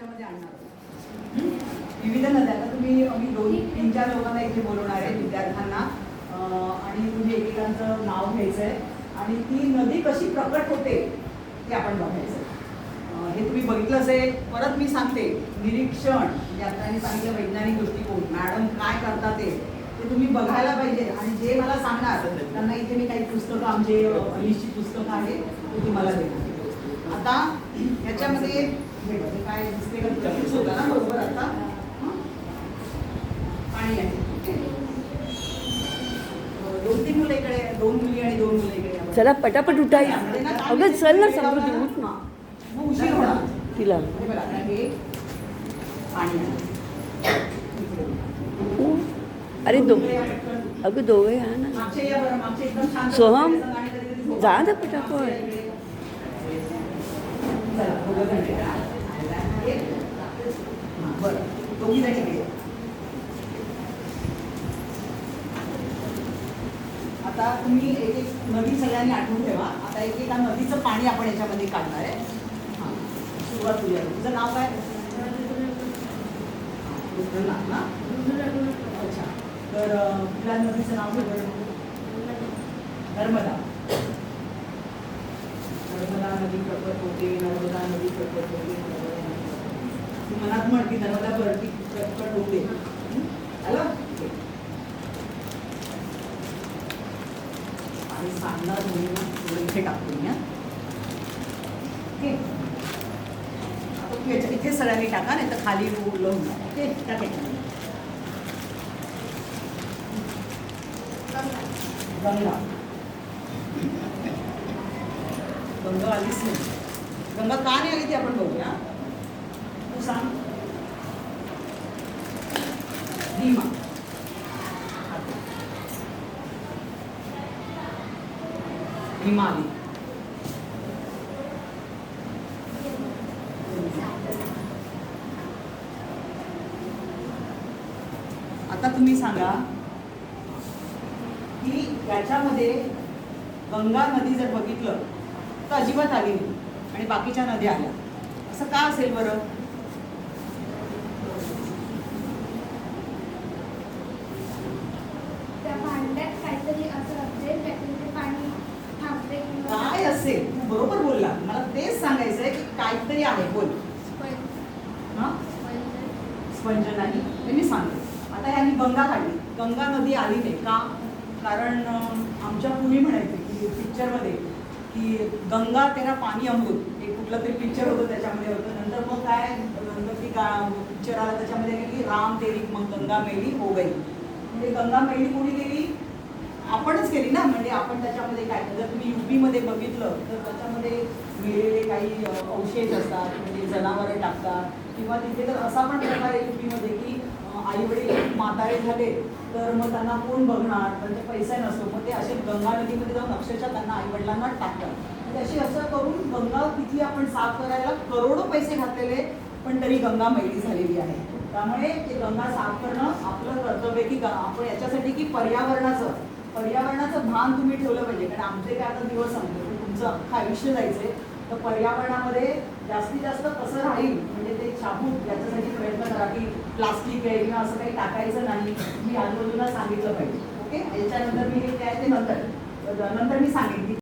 ह्याच्यामध्ये आणणार? विविध नद्या. आता तुम्ही आम्ही दोन तीन चार लोकांना इथे बोलवणार आहे विद्यार्थ्यांना. आणि तुम्ही एकेकांचं नाव घ्यायचं आहे आणि ती नदी कशी प्रकट होते ते आपण बघायचं हे तुम्ही बघितलं असेल परत मी सांगते निरीक्षण म्हणजे आता त्यांनी सांगितलं वैज्ञानिक दृष्टिकोन मॅडम काय करतात ते ते तुम्ही बघायला पाहिजे. आणि जे मला सांगणार त्यांना इथे मी काही पुस्तकं आमचे अं, अनिश्चित पुस्तकं आहे ते तुम्हाला देणार. आता याच्यामध्ये काय दिसते का तुला? फिक्स होतं ना बरोबर आता हं? पाणी आहे ओके. अं, दोन तीन मुलं इकडे दोन मुली आणि दोन मुलं इकडे या. चला पटापट उठा अगं चल ना समृद्धी उठ ना मग उशीर होणार तिला हे हे. अरे दो. अगं दोघे या ना सोहम. जा ना पटापट. चला, दोघं जण इकडे. एक. हां, बरं. दोघी जण आता तुम्ही एक एक नदी सगळ्यांनी आठवून ठेवा. आता एक एका नदीचं पाणी आपण याच्यामध्ये काढणार आहे. हां, सुरुवात तुझ्या तुझं नाव काय? रुद्रनाथ ना? अच्छा. तर तुला नदीचं नाव घे नर्मदा. नर्मदा नदी प्रकट होते नर्मदा नदी प्रकट होते तू मनात म्हण नर्मदा भरती प्रकट होते हं? आणि सांगणार तुम्ही ना थोडं इथे टाकतो या हं? ओके आता इथे सगळ्यांनी टाका नाही तर खाली लावून ओके टाक याच्यामध्ये. गंगा गंगा आलीच नाही गंगा का नाही आली ती आपण बघूया तू सांग भीमा भीमा आता तुम्ही सांगा की याच्यामध्ये गंगा नदी जर बघितलं तर अजिबात आली नाही आणि बाकीच्या नद्या आल्या. असं का असेल बरं त्या भांड्यात काहीतरी असं असेल त्यातून ते पाणी थांबते किंवा काय असेल तू बरोबर बोलला. मला तेच सांगायचं आहे की काहीतरी आहे बोल. हां? स्पंज. नाही हे मी सांगते. आता ह्यांनी गंगा काढली. गंगा नदी आली नाही का? कारण आमच्या पूर्वी म्हणायचे की पिक्चरमध्ये की गंगा तेरा पाणी अमृत. एक कुठलं तरी पिक्चर होतं त्याच्यामध्ये. होतं नंतर मग काय? नंतर ती गा पिक्चर आला त्याच्यामध्ये गेली राम तेरी मग गंगा मेली हो गई म्हणजे गंगा मेली कोणी गेली? आपणच केली ना म्हणजे आपण त्याच्यामध्ये काय जर तुम्ही युपीमध्ये बघितलं तर त्याच्यामध्ये मिळलेले काही अवशेष असतात म्हणजे जनावरं टाकतात किंवा तिथे तर असा पण प्रकार आहे युपीमध्ये की आई वडील म्हातारे झाले तर मग त्यांना कोण बघणार? त्यांचे पैसे नसतो मग ते असे गंगा नदीमध्ये जाऊन अक्षरशः त्यांना आई वडिलांना टाकतात. तशी अशी असं करून गंगा किती आपण साफ करायला करोडो पैसे घातलेले पण तरी गंगा मैली झालेली आहे. त्यामुळे ते गंगा साफ करणं आपलं कर्तव्य की आपण याच्यासाठी की पर्यावरणाचं पर्यावरणाचं भान तुम्ही ठेवलं पाहिजे. कारण आमचे काय आता दिवस संपले तुमचं अख्खं आयुष्य जायचंय. तर पर्यावरणामध्ये जास्तीत जास्त कसं राहील म्हणजे ते छापून याच्यासाठी प्रयत्न करा की प्लास्टिक आहे किंवा असं काही टाकायचं नाही मी आजूबाजूला सांगितलं पाहिजे. ओके? याच्यानंतर मी हे काय ते नंतर नंतर मी सांगेन.